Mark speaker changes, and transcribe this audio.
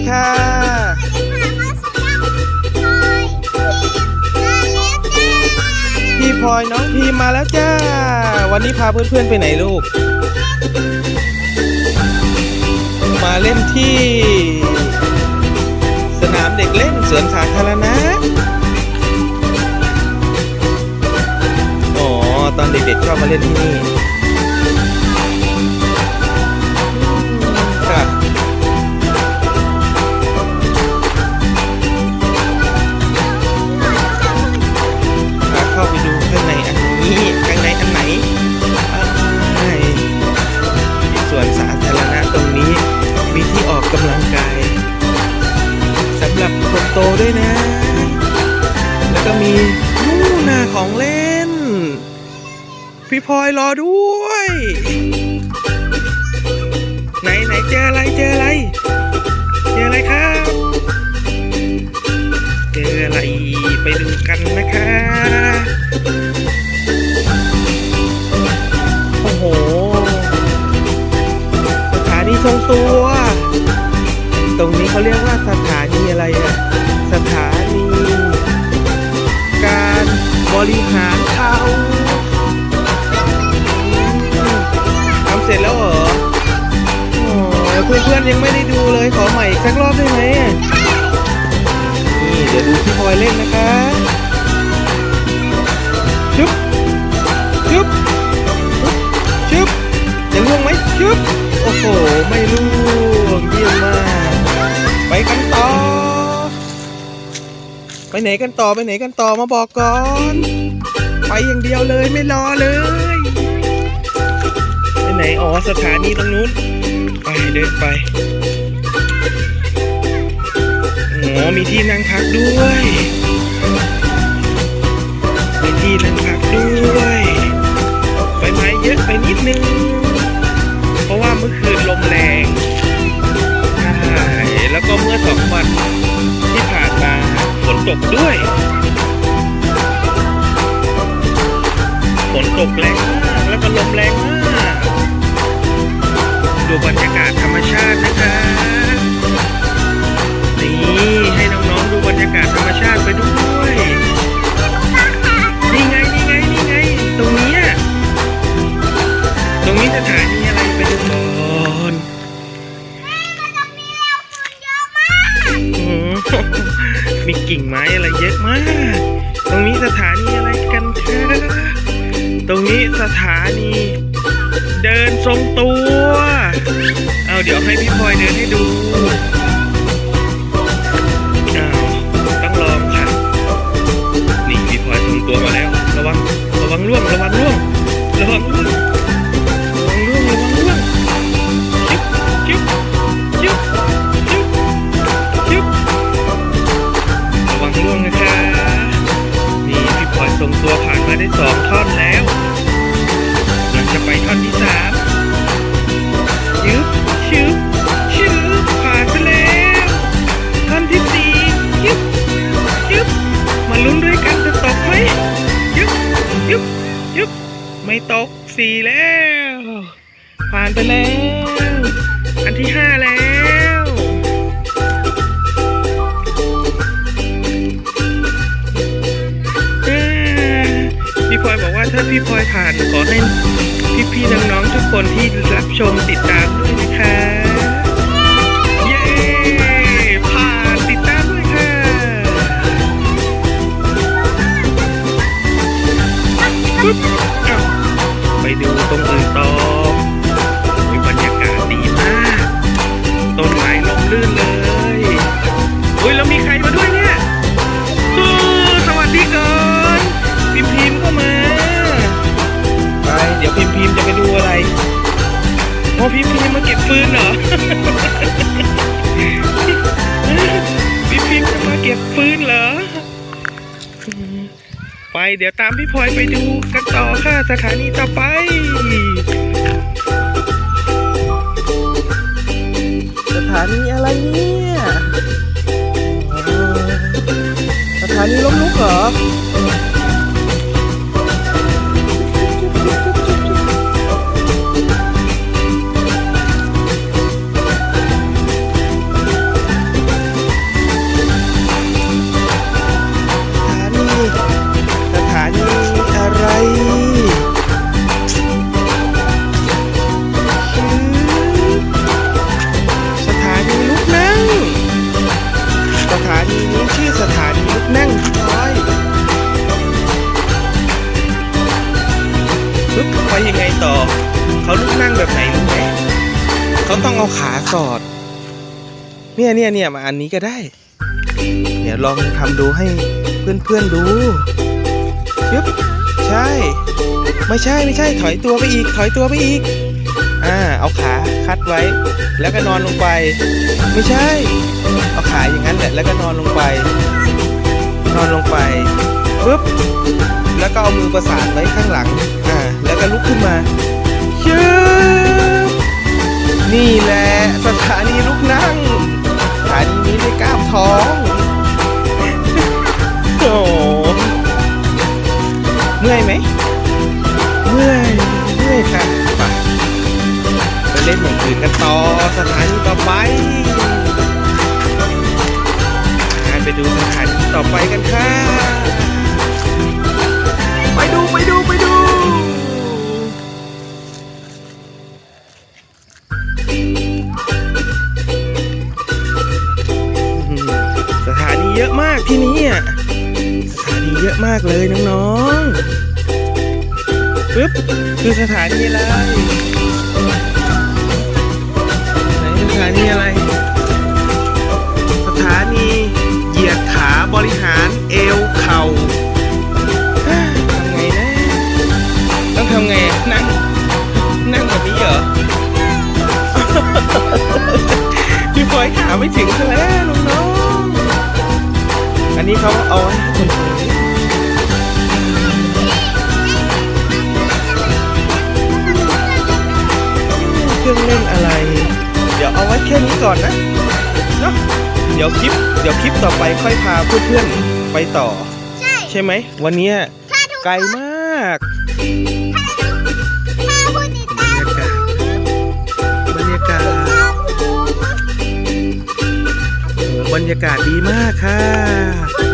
Speaker 1: ดีค่ะพี่พลอยน้องพีมมาแล้วจ้า วันนี้พาเพื่อนๆไปไหนลูก มาเล่นที่ สนามเด็กเล่นสวนสาธารณะอ๋อตอนเด็กๆชอบมาเล่นที่นี่ กำลังกายสำหรับคนโตด้วยนะ แล้วก็มีนู่นนาของเล่น พี่พลอยรอด้วย ไหนไหนเจออะไรเจออะไร เจออะไรครับ เจออะไรไปดูกันนะคะโอ้โหสถานีทรงตัว ตรงนี้เขาเรียกว่าสถานีอะไรอะสถานี การบริหารเขาทำเสร็จแล้วเหรอโอ้เพื่อนๆยังไม่ได้ดูเลยขอใหม่อีกสักรอบได้ไหมนี่เดี๋ยวดูพี่พลอยเล่นนะคะชุบชุบชุบจะล่วงไหม ไปไหนกันต่อไปไหนกันต่อมาบอกก่อน ไปอย่างเดียวเลยไม่รอเลย ไปไหนอ๋อสถานีตรงนู้น ไปเดินไปอ๋อมีที่นั่งพักด้วย มีที่นั่งพักด้วยใบไม้เยอะไปนิดนึง ฝนตกด้วย ฝนตกแรงมากแล้วก็ลมแรงมาก ดูบรรยากาศธรรมชาตินะคะนี่ให้น้องๆดูบรรยากาศธรรมชาติไปด้วยนี่ไงนี่ไงนี่ไง ตรงนี้ตรงนี้สถาน กิ่งไม้อะไรเยอะมาก ตรงนี้สถานีอะไรกันคะตรงนี้สถานี เดินทรงตัว เอาเดี๋ยวให้พี่พลอยเดินให้ดูอ้าต้องลองค่ะ นี่พี่พลอยทรงตัวมาแล้ว ระวัง ระวังล่วง ระวังล่วง ระวังล่วงระวัง ไม่ตกสี่แล้ว ผ่านไปแล้ว อันที่ห้าแล้วพี่พลอยบอกว่าถ้าพี่พลอยผ่านขอให้พี่ๆน้องๆทุกคนที่รับชมติดตามด้วยนะคะเย้ผ่านติดตามด้วยค่ะปึ๊บ อ้พิมพิมมาเก็บฟืนเหรอพิมพิมจะมาเก็บฟืนเหรอ ไปเดี๋ยวตามพี่พลอยไปดูกันต่อค่ะสถานีต่อไปสถานีอะไรเนี่ยสถานีล้มลุกเหรอ ลุไปยังไงต่อ เขาลุกนั่งแบบไหนรู้ไหมเขาต้องเอาขาสอด เนี่ยเนี่ยเนี่ยมาอันนี้ก็ได้เนี่ยลองทำดูให้เพื่อนเพื่อนดูยึบใช่ ไม่ใช่ไม่ใช่ ถอยตัวไปอีก ถอยตัวไปอีก อ่า เอาขาคัดไว้ แล้วก็นอนลงไป ไม่ใช่ เอาขาอย่างนั้นแหละ แล้วก็นอนลงไป นอนลงไปปึ๊บแล้วก็เอามือประสานไว้ข้างหลัง อ่า แล้วก็ลุกขึ้นมาชืบนี่แหละสถานีลุกนั่งสถานีนี้ไม่กล้ามท้องโอ้โหเมื่อยไหมเมื่อยเมื่อยค่ะไปไปเล่นอย่างอื่นกันต่อสถานีต่อไปอ่าไปดูสถานีต่อไปกันค่ะากที่นี่อะสถานีเยอะมากเลยน้องๆปึ๊บคือสถานีอะไรไหนสถานีอะไร อันนี้เขาเอาไว้ให้คนอื่นเครื่องเล่นอะไร เดี๋ยวเอาไว้แค่นี้ก่อนนะเนอะเดี๋ยวคลิป เดี๋ยวคลิปต่อไปค่อยพาเพื่อนๆไปต่อ
Speaker 2: ใช่
Speaker 1: ใช่ไหม วันเนี้ย
Speaker 2: ถ้าทุก
Speaker 1: ไกลมาก บรรยากาศดีมากค่ะ